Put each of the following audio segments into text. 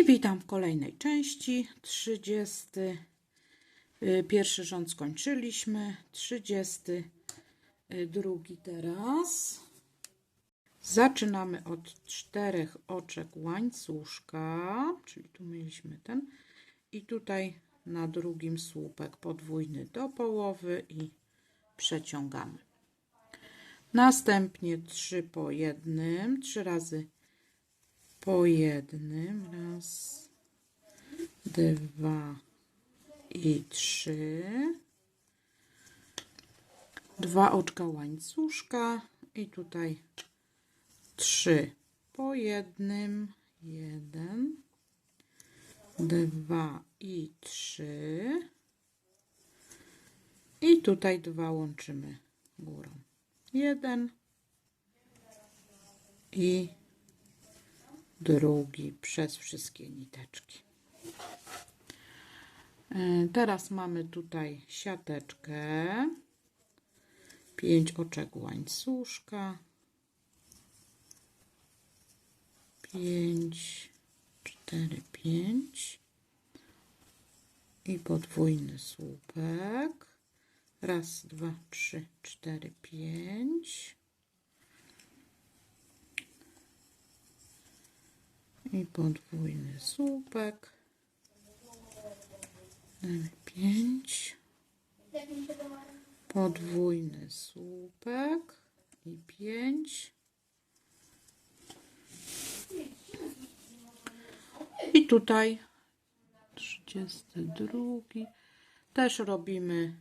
I witam w kolejnej części. 30. y, Pierwszy rząd skończyliśmy. 32 teraz. Zaczynamy od czterech oczek łańcuszka, czyli tu mieliśmy ten. I tutaj na drugim słupek podwójny do połowy i przeciągamy. Następnie trzy po jednym, trzy razy po jednym. Raz, dwa i trzy. Dwa oczka łańcuszka i tutaj trzy po jednym. Jeden, dwa i trzy. I tutaj dwa łączymy górą. Jeden i drugi przez wszystkie niteczki. E, Teraz mamy tutaj siateczkę, pięć oczek łańcuszka, pięć, cztery, pięć i podwójny słupek. Raz, dwa, trzy, cztery, pięć. I podwójny słupek. Dajmy pięć. Podwójny słupek i pięć. I tutaj 32. Też robimy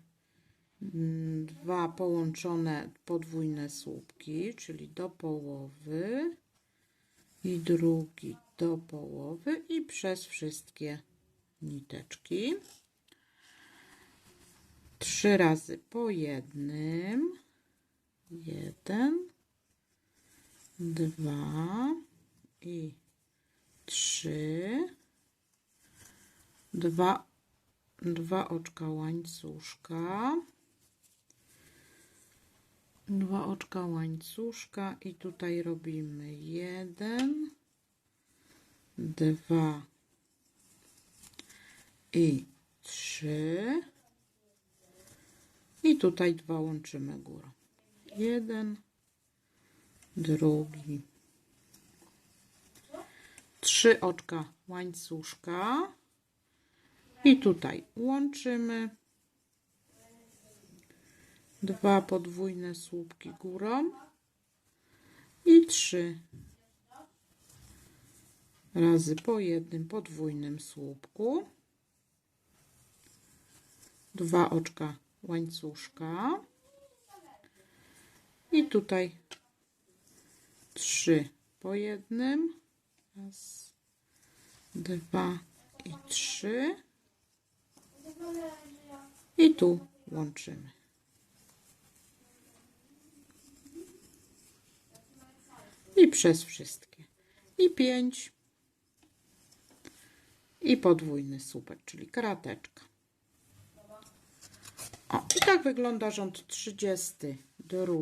mm, dwa połączone podwójne słupki, czyli do połowy i drugi do połowy i przez wszystkie niteczki. Trzy razy po jednym. Jeden, dwa i trzy. Dwa, dwa oczka łańcuszka. Dwa oczka łańcuszka i tutaj robimy jeden, dwa i trzy. I tutaj dwa łączymy górą. Jeden, drugi. Trzy oczka łańcuszka. I tutaj łączymy. Dwa podwójne słupki górą. I trzy razy po jednym podwójnym słupku. Dwa oczka łańcuszka. I tutaj trzy po jednym. Raz, dwa i trzy. I tu łączymy. I przez wszystkie. I pięć. I podwójny słupek, czyli krateczka. O, i tak wygląda rząd 32.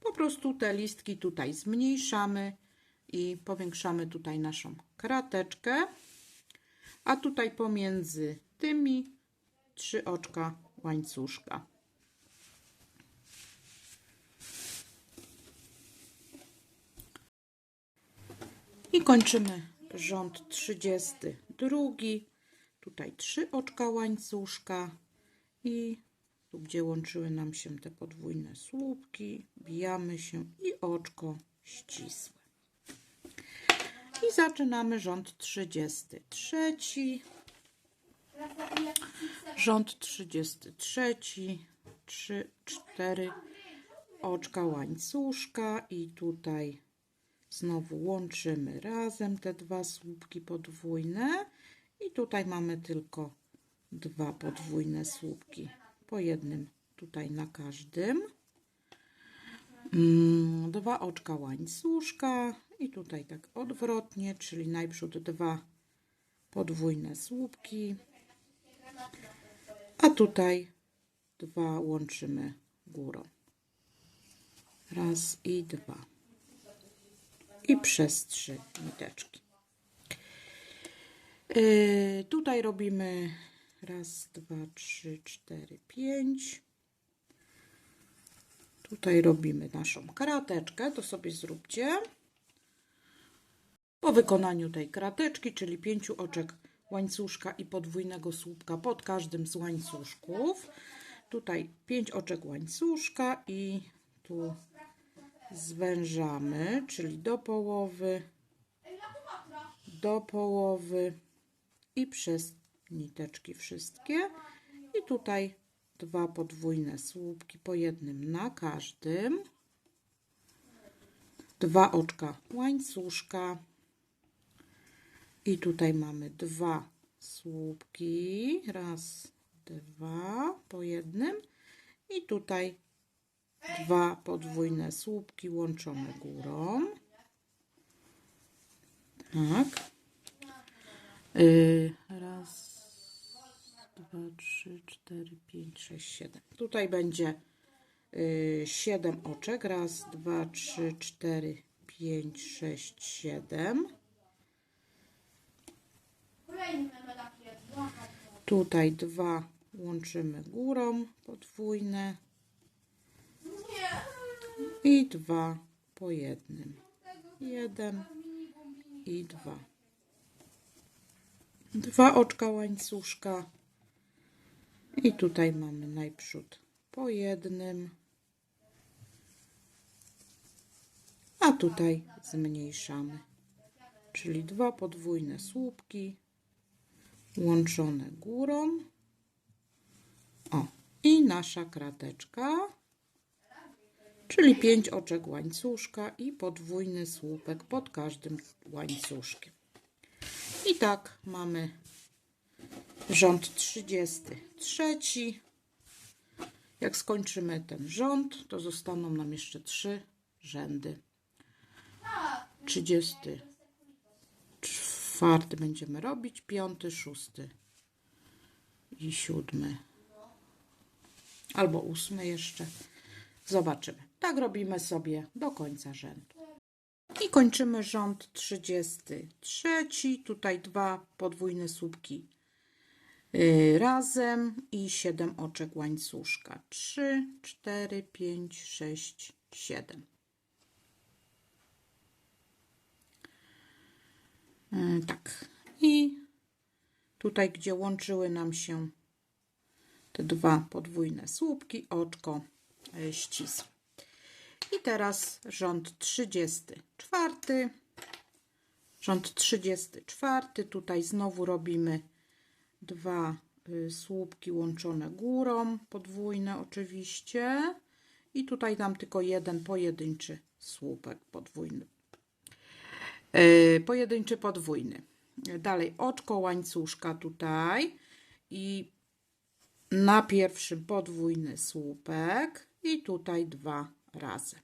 Po prostu te listki tutaj zmniejszamy i powiększamy tutaj naszą krateczkę. A tutaj pomiędzy tymi trzy oczka łańcuszka. I kończymy rząd 32. Tutaj trzy oczka łańcuszka i tu, gdzie łączyły nam się te podwójne słupki, bijamy się i oczko ścisłe. I zaczynamy rząd 33. Rząd 33. 3, 4 oczka łańcuszka i tutaj znowu łączymy razem te dwa słupki podwójne i tutaj mamy tylko dwa podwójne słupki po jednym tutaj na każdym. Mm, Dwa oczka łańcuszka i tutaj tak odwrotnie, czyli najprzód dwa podwójne słupki, a tutaj dwa łączymy górą. Raz i dwa. I przez trzy niteczki. Yy, tutaj robimy raz, dwa, trzy, cztery, pięć. Tutaj robimy naszą karateczkę, to sobie zróbcie. Po wykonaniu tej krateczki, czyli pięciu oczek łańcuszka i podwójnego słupka pod każdym z łańcuszków, tutaj pięć oczek łańcuszka i tu zwężamy, czyli do połowy, do połowy i przez niteczki wszystkie. I tutaj dwa podwójne słupki po jednym na każdym. Dwa oczka łańcuszka. I tutaj mamy dwa słupki. Raz, dwa po jednym. I tutaj dwa podwójne słupki łączone górą. Tak. Y, raz, dwa, trzy, cztery, pięć, sześć, siedem. Tutaj będzie y, siedem oczek. Raz, dwa, trzy, cztery, pięć, sześć, siedem. Tutaj dwa łączymy górą podwójne i dwa po jednym. Jeden i dwa. Dwa oczka łańcuszka. I tutaj mamy najprzód po jednym. A tutaj zmniejszamy. Czyli dwa podwójne słupki łączone górą. O, i nasza krateczka, czyli pięć oczek łańcuszka i podwójny słupek pod każdym łańcuszkiem. I tak mamy rząd 33. Jak skończymy ten rząd, to zostaną nam jeszcze trzy rzędy. 34 będziemy robić, piąty, szósty i siódmy. Albo ósmy jeszcze. Zobaczymy. Tak robimy sobie do końca rzędu. I kończymy rząd 33. Tutaj dwa podwójne słupki y, razem i 7 oczek łańcuszka. 3, 4, 5, 6, 7. Y, Tak. I tutaj, gdzie łączyły nam się te dwa podwójne słupki, oczko y, ścisłe. I teraz rząd 34. Rząd 34. Tutaj znowu robimy dwa y, słupki łączone górą, podwójne oczywiście. I tutaj dam tylko jeden pojedynczy słupek podwójny. Yy, pojedynczy podwójny. Dalej oczko łańcuszka tutaj i na pierwszym podwójny słupek i tutaj dwa razy.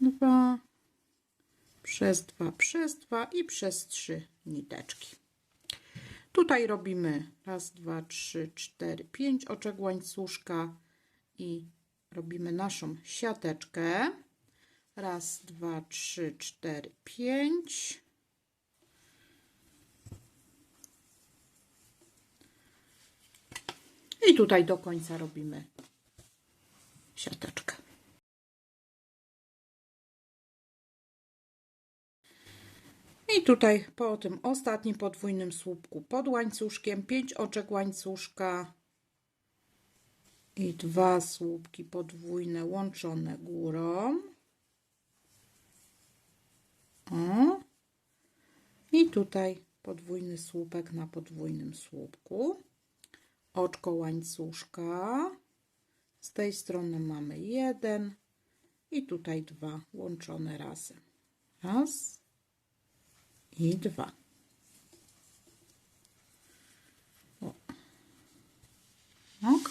Dwa przez dwa przez dwa i przez trzy niteczki. Tutaj robimy raz, dwa, trzy, cztery, pięć oczek łańcuszka i robimy naszą siateczkę. Raz, dwa, trzy, cztery, pięć. I tutaj do końca robimy siateczkę. I tutaj po tym ostatnim podwójnym słupku pod łańcuszkiem 5 oczek łańcuszka i dwa słupki podwójne łączone górą. O. I tutaj podwójny słupek na podwójnym słupku. Oczko łańcuszka. Z tej strony mamy jeden i tutaj dwa łączone razem. Raz i dwa. Ok.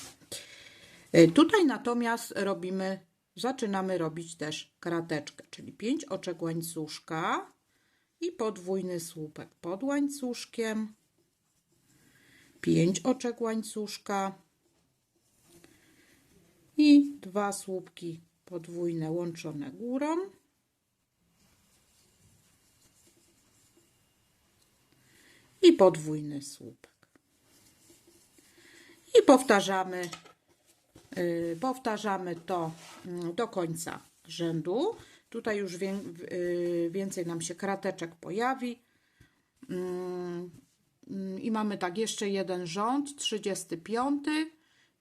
Y, Tutaj natomiast robimy, zaczynamy robić też krateczkę, czyli pięć oczek łańcuszka i podwójny słupek pod łańcuszkiem, pięć oczek łańcuszka i dwa słupki podwójne łączone górą i podwójny słupek. I powtarzamy, y, powtarzamy to mm, do końca rzędu. Tutaj już wię, y, więcej nam się krateczek pojawi. Mm, I mamy tak jeszcze jeden rząd, 35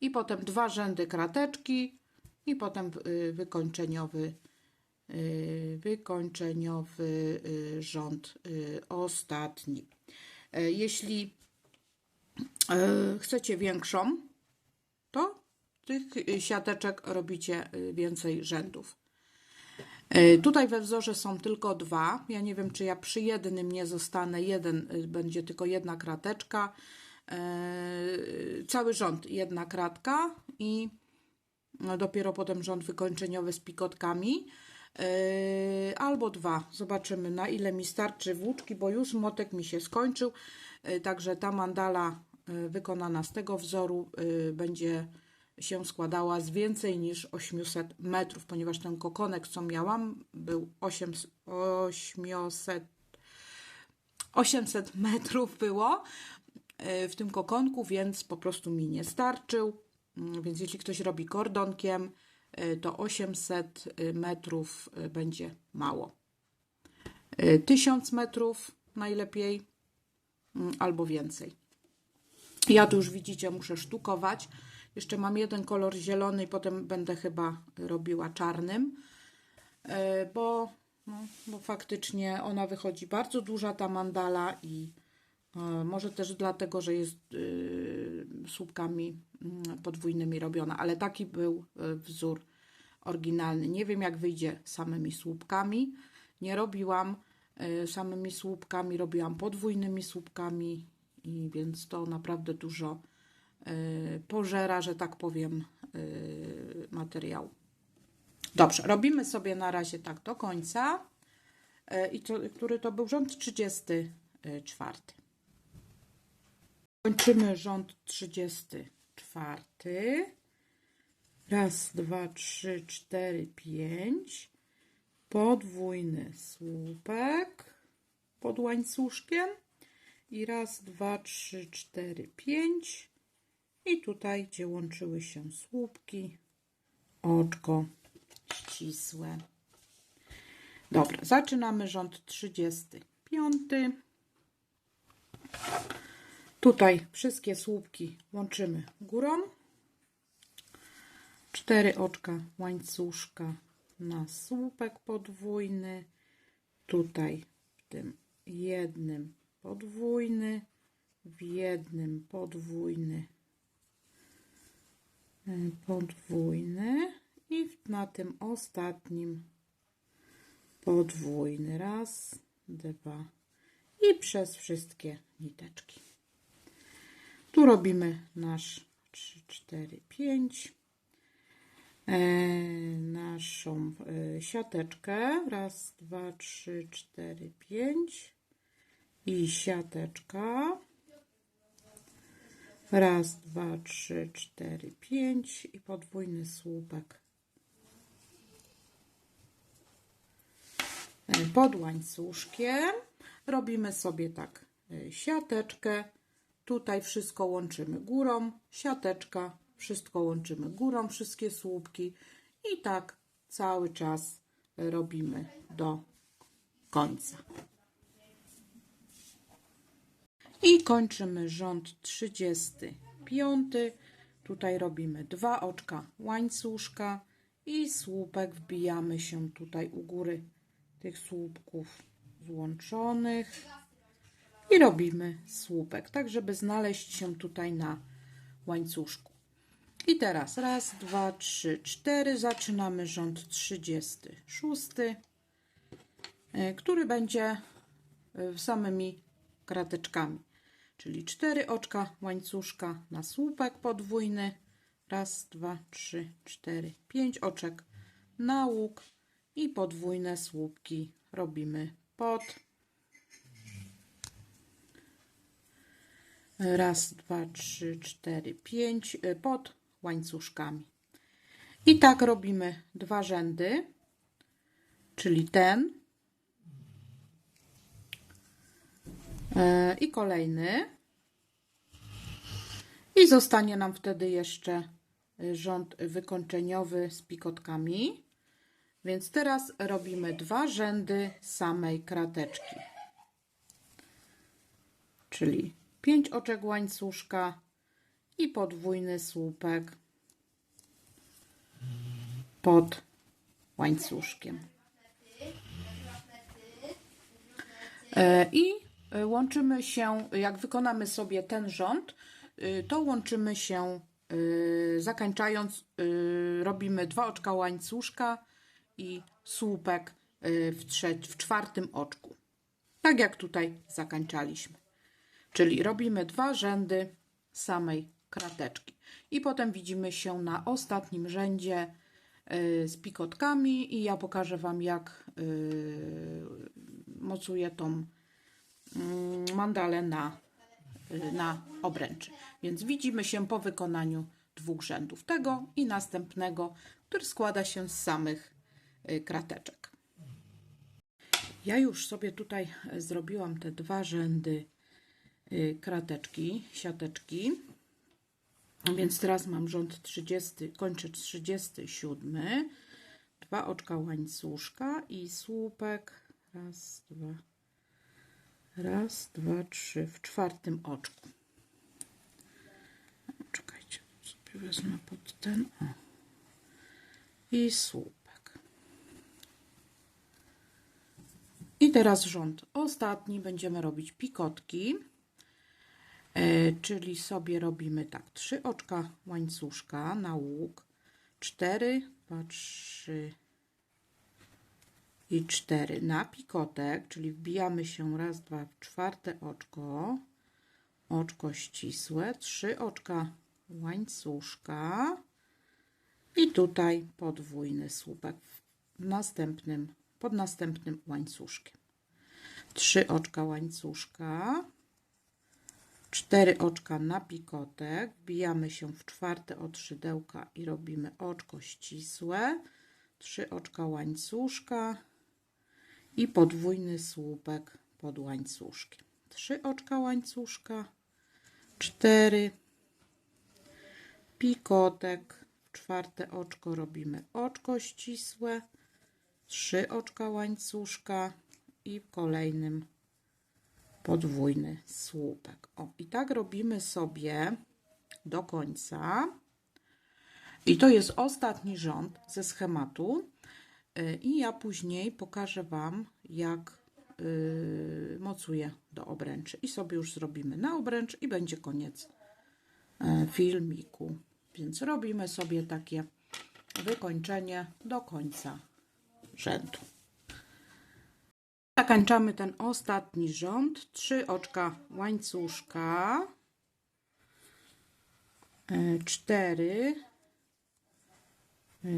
i potem dwa rzędy krateczki i potem y, wykończeniowy y, wykończeniowy y, rząd ostatni. E, Jeśli e, chcecie większą, to tych siateczek robicie więcej rzędów. E, Tutaj we wzorze są tylko dwa. Ja nie wiem, czy ja przy jednym nie zostanę. Jeden będzie tylko jedna krateczka. E, Cały rząd jedna kratka i no, dopiero potem rząd wykończeniowy z pikotkami. Yy, albo dwa. Zobaczymy na ile mi starczy włóczki, bo już motek mi się skończył. Yy, także ta mandala wykonana z tego wzoru będzie się składała z więcej niż 800 metrów, ponieważ ten kokonek, co miałam, był 800, 800, 800 metrów było w tym kokonku, więc po prostu mi nie starczył. Mm, Więc jeśli ktoś robi kordonkiem, y, to 800 metrów y, będzie mało. Y, 1000 metrów najlepiej mm, albo więcej. Ja tu już widzicie, muszę sztukować. Jeszcze mam jeden kolor zielony i potem będę chyba robiła czarnym, y, bo, no, bo faktycznie ona wychodzi bardzo duża ta mandala i Może też dlatego, że jest y, słupkami mm, podwójnymi robiona, ale taki był y, wzór oryginalny. Nie wiem, jak wyjdzie samymi słupkami. Nie robiłam y, samymi słupkami, robiłam podwójnymi słupkami, i więc to naprawdę dużo pożera, że tak powiem, materiału. Dobrze, robimy sobie na razie tak do końca. I to, który to był rząd 34. Kończymy rząd 34. Raz, dwa, trzy, cztery, pięć. Podwójny słupek pod łańcuszkiem. I raz, dwa, trzy, cztery, pięć. I tutaj, gdzie łączyły się słupki, oczko ścisłe. Dobra, zaczynamy rząd 35. Tutaj wszystkie słupki łączymy górą. Cztery oczka łańcuszka na słupek podwójny. Tutaj w tym jednym podwójny, w jednym podwójny, podwójny i na tym ostatnim podwójny. Raz, dwa i przez wszystkie niteczki. Robimy nasz 3, 4, 5. E, naszą e, siateczkę. Raz, dwa, trzy, cztery, pięć. I siateczka. Raz, dwa, trzy, cztery, pięć. I podwójny słupek. E, Pod łańcuszkiem robimy sobie tak e, siateczkę. Tutaj wszystko łączymy górą, siateczka, wszystko łączymy górą, wszystkie słupki i tak cały czas robimy do końca. I kończymy rząd 35. Tutaj robimy dwa oczka łańcuszka i słupek wbijamy się tutaj u góry tych słupków złączonych i robimy słupek, tak żeby znaleźć się tutaj na łańcuszku. I teraz raz, dwa, trzy, cztery. Zaczynamy rząd 36, y, który będzie y, samymi krateczkami. Czyli cztery oczka łańcuszka na słupek podwójny. Raz, dwa, trzy, cztery, pięć oczek na łuk i podwójne słupki robimy pod Raz, dwa, trzy, cztery, pięć y, pod łańcuszkami. I tak robimy dwa rzędy, czyli ten, E, I kolejny. I zostanie nam wtedy jeszcze rząd wykończeniowy z pikotkami. Więc teraz robimy dwa rzędy samej krateczki. Czyli 5 oczek łańcuszka i podwójny słupek pod łańcuszkiem. E, I łączymy się, jak wykonamy sobie ten rząd, y, to łączymy się, y, zakańczając, y, robimy dwa oczka łańcuszka i słupek w, w czwartym oczku. Tak jak tutaj zakańczaliśmy. Czyli robimy dwa rzędy samej krateczki. I potem widzimy się na ostatnim rzędzie y, z pikotkami i ja pokażę Wam jak y, mocuję tą mm, mandalę na, y, na obręczy. Więc widzimy się po wykonaniu dwóch rzędów tego i następnego, który składa się z samych krateczek. Ja już sobie tutaj zrobiłam te dwa rzędy krateczki, siateczki. Więc teraz mam rząd 30, kończę 37. Dwa oczka łańcuszka i słupek. Raz, dwa. Raz, dwa, trzy. W czwartym oczku. Czekajcie, sobie wezmę pod ten. O. I słupek. I teraz rząd ostatni. Będziemy robić pikotki. E, czyli sobie robimy tak, trzy oczka łańcuszka na łuk, cztery, dwa, trzy i cztery na pikotek, czyli wbijamy się raz, dwa czwarte oczko, oczko ścisłe, trzy oczka łańcuszka i tutaj podwójny słupek następnym, pod następnym łańcuszkiem. Trzy oczka łańcuszka, cztery oczka na pikotek, wbijamy się w czwarte od szydełka i robimy oczko ścisłe, trzy oczka łańcuszka i podwójny słupek pod łańcuszkiem. Trzy oczka łańcuszka, cztery, pikotek, czwarte oczko robimy oczko ścisłe, trzy oczka łańcuszka i w kolejnym podwójny słupek. O, i tak robimy sobie do końca. I to jest ostatni rząd ze schematu. Y, I ja później pokażę Wam, jak yy, mocuję do obręczy. I sobie już zrobimy na obręcz i będzie koniec yy, filmiku. Więc robimy sobie takie wykończenie do końca rzędu. Zakończamy ten ostatni rząd. Trzy oczka łańcuszka. E, Cztery. E,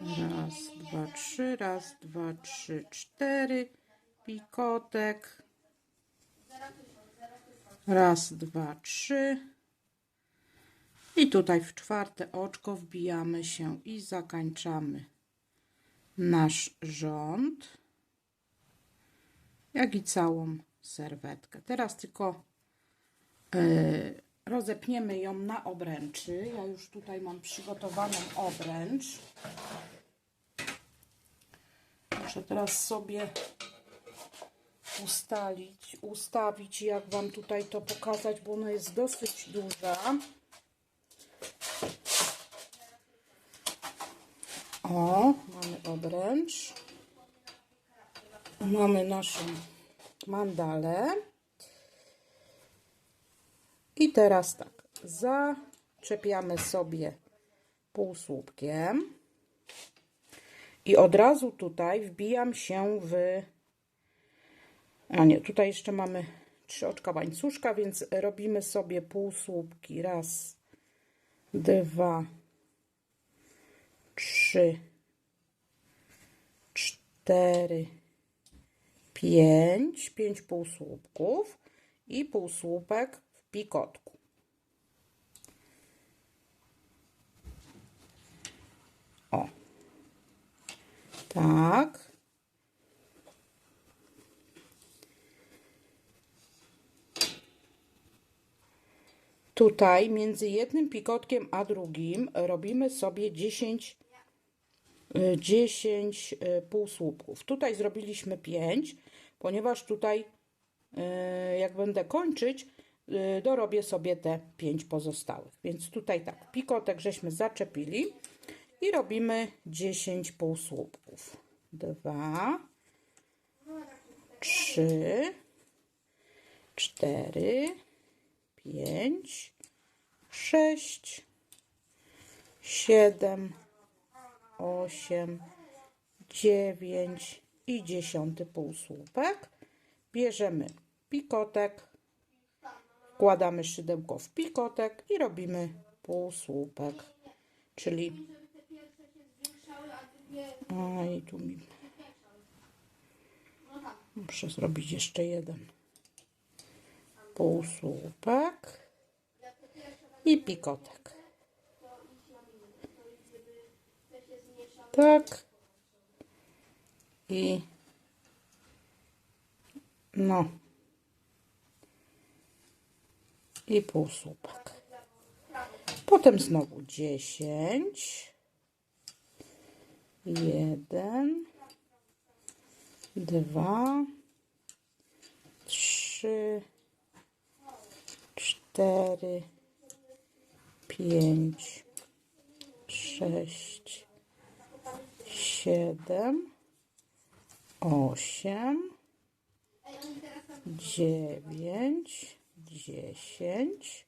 Raz, dwa, trzy. Raz, dwa, trzy, cztery. Pikotek. Raz, dwa, trzy. I tutaj w czwarte oczko wbijamy się i zakończamy nasz rząd jak i całą serwetkę. Teraz tylko yy, rozepniemy ją na obręczy. Ja już tutaj mam przygotowaną obręcz. Muszę teraz sobie ustalić, ustawić, jak Wam tutaj to pokazać, bo ona jest dosyć duża. O, mamy obręcz mamy naszą mandalę. I teraz tak, zaczepiamy sobie półsłupkiem i od razu tutaj wbijam się w... A nie, tutaj jeszcze mamy trzy oczka łańcuszka, więc robimy sobie półsłupki. Raz, dwa, trzy, cztery, 5, 5 półsłupków i półsłupek w pikotku. O. Tak. Tutaj między jednym pikotkiem a drugim robimy sobie 10, y, 10 y, półsłupków. Tutaj zrobiliśmy 5, ponieważ tutaj y, jak będę kończyć, y, dorobię sobie te 5 pozostałych. Więc tutaj tak, pikotek żeśmy zaczepili i robimy 10 półsłupków. 2, 3, 4, 5, 6, 7, 8, 9 i dziesiąty półsłupek. Bierzemy pikotek, wkładamy szydełko w pikotek i robimy półsłupek. Czyli. Tu mi. Muszę zrobić jeszcze jeden półsłupek i pikotek. Tak. I no. I półsłupek. Potem znowu dziesięć. Jeden. Dwa. Trzy cztery, pięć, sześć, siedem, osiem, dziewięć, dziesięć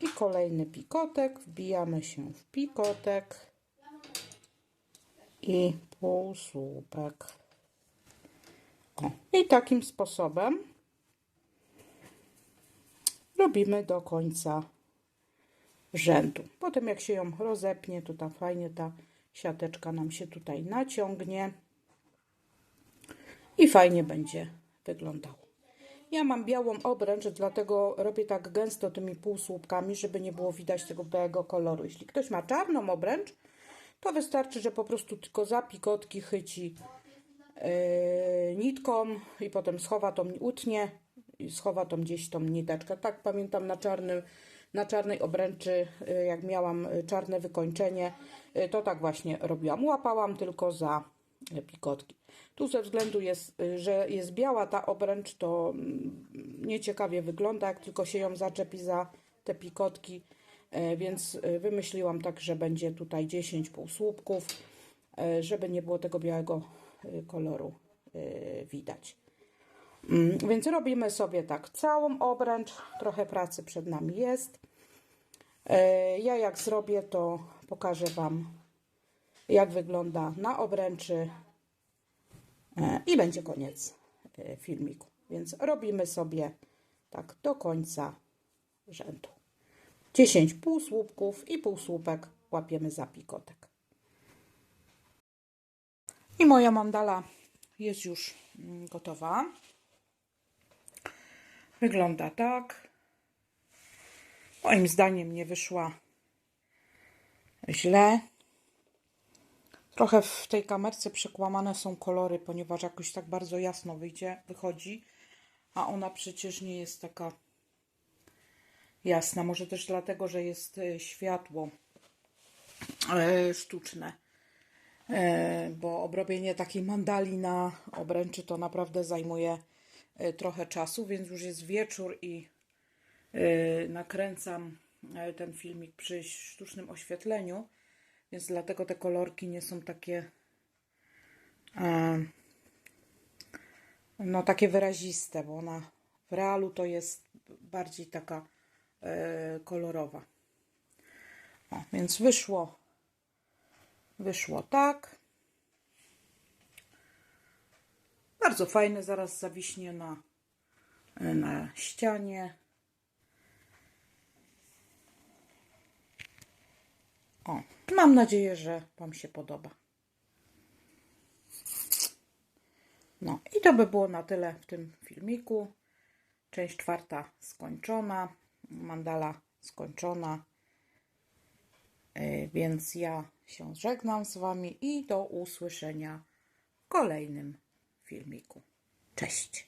i kolejny pikotek. Wbijamy się w pikotek i półsłupek. O, i takim sposobem robimy do końca rzędu. Potem jak się ją rozepnie, to tam fajnie ta siateczka nam się tutaj naciągnie i fajnie będzie wyglądało. Ja mam białą obręcz, dlatego robię tak gęsto tymi półsłupkami, żeby nie było widać tego białego koloru. Jeśli ktoś ma czarną obręcz, to wystarczy, że po prostu tylko za pikotki chyci yy, nitką i potem schowa tą utnie i schowa tą gdzieś tą niteczkę. Tak pamiętam na czarnym, na czarnej obręczy, y, jak miałam czarne wykończenie, y, to tak właśnie robiłam. Łapałam tylko za pikotki. Tu ze względu jest, y, że jest biała ta obręcz, to mm, nieciekawie wygląda, jak tylko się ją zaczepi za te pikotki, y, więc y, wymyśliłam tak, że będzie tutaj 10 półsłupków, y, żeby nie było tego białego y, koloru widać. Mm, Więc robimy sobie tak całą obręcz. Trochę pracy przed nami jest. E, Ja jak zrobię, to pokażę Wam, jak wygląda na obręczy E, i będzie koniec e, filmiku. Więc robimy sobie tak do końca rzędu. 10 półsłupków i półsłupek łapiemy za pikotek. I moja mandala jest już mm, gotowa. Wygląda tak. Moim zdaniem nie wyszła źle. Trochę w tej kamerce przekłamane są kolory, ponieważ jakoś tak bardzo jasno wyjdzie, wychodzi, a ona przecież nie jest taka jasna. Może też dlatego, że jest e, światło e, sztuczne. E, bo obrobienie takiej mandali na obręczy to naprawdę zajmuje trochę czasu, więc już jest wieczór i nakręcam ten filmik przy sztucznym oświetleniu, więc dlatego te kolorki nie są takie e, no takie wyraziste, bo ona w realu to jest bardziej taka e, kolorowa. O, więc wyszło wyszło tak. Bardzo fajne, zaraz zawiśnie na, na ścianie. O, mam nadzieję, że Wam się podoba. No i to by było na tyle w tym filmiku. Część czwarta skończona, mandala skończona. Yy, Więc ja się żegnam z Wami i do usłyszenia w kolejnym filmiku. Cześć!